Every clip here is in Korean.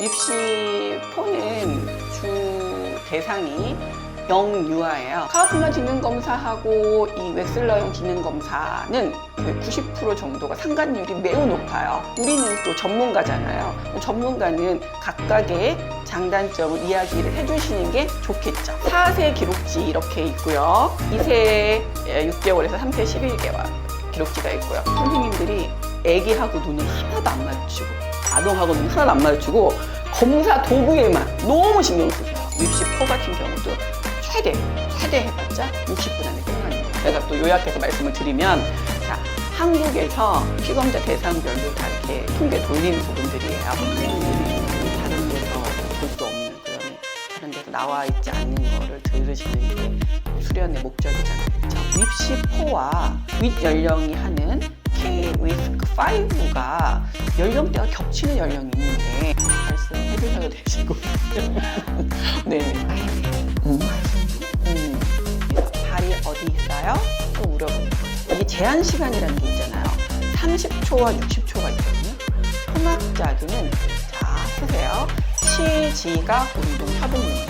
입시 포는 주 대상이 영유아예요. 카우프만 지능 검사하고 이 웩슬러형 지능 검사는 90% 정도가 상관율이 매우 높아요. 우리는 또 전문가잖아요. 전문가는 각각의 장단점을 이야기를 해주시는 게 좋겠죠. 4세 기록지 이렇게 있고요. 2세 6개월에서 3세 11개월 기록지가 있고요. 선생님들이 애기하고 눈을 하나도 안 마주치고 눈 하나도 안 마주치고 검사 도구에만 너무 신경 쓰세요. 입시 포 같은 경우도 최대 최대 해봤자 60분 안에 거예요. 제가 또 요약해서 말씀을 드리면 자 한국에서 피검자 대상별로 다 이렇게 통계 돌리는 부분들이에요. 다른 데서 볼 수 없는 그런 다른 데서 나와 있지 않는 거를 들으시는 게 수련의 목적이잖아요. 그렇죠? 윗시4와 윗연령이 하는 K-리 5가 연령대가 겹치는 연령이 있는데 말씀해 주셔도 되시고 네. 음. 음. 발이 어디 있어요? 또 물어보는 거예요. 이게 제한 시간이라는 게 있잖아요. 30초와 60초가 있거든요. 통합자기는 자 쓰세요. 시지각 운동 협응 능력.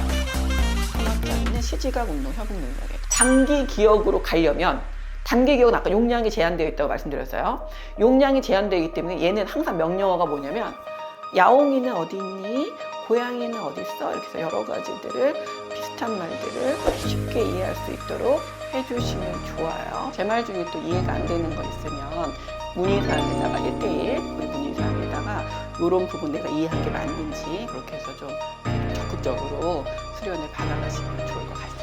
통합자기는 시지각 운동 협응 능력이에요. 장기 기억으로 가려면 단기 기억은 아까 용량이 제한되어 있다고 말씀드렸어요. 용량이 제한되어 있기 때문에 얘는 항상 명령어가 뭐냐면 야옹이는 어디 있니? 고양이는 어디 있어? 이렇게 해서 여러 가지들을 비슷한 말들을 쉽게 이해할 수 있도록 해주시면 좋아요. 제 말 중에 또 이해가 안 되는 거 있으면 문의사항에다가 1대1 우리 문의사항에다가 이런 부분 내가 이해한 게 맞는지 그렇게 해서 좀 적극적으로 수련을 받아가시면 좋아요.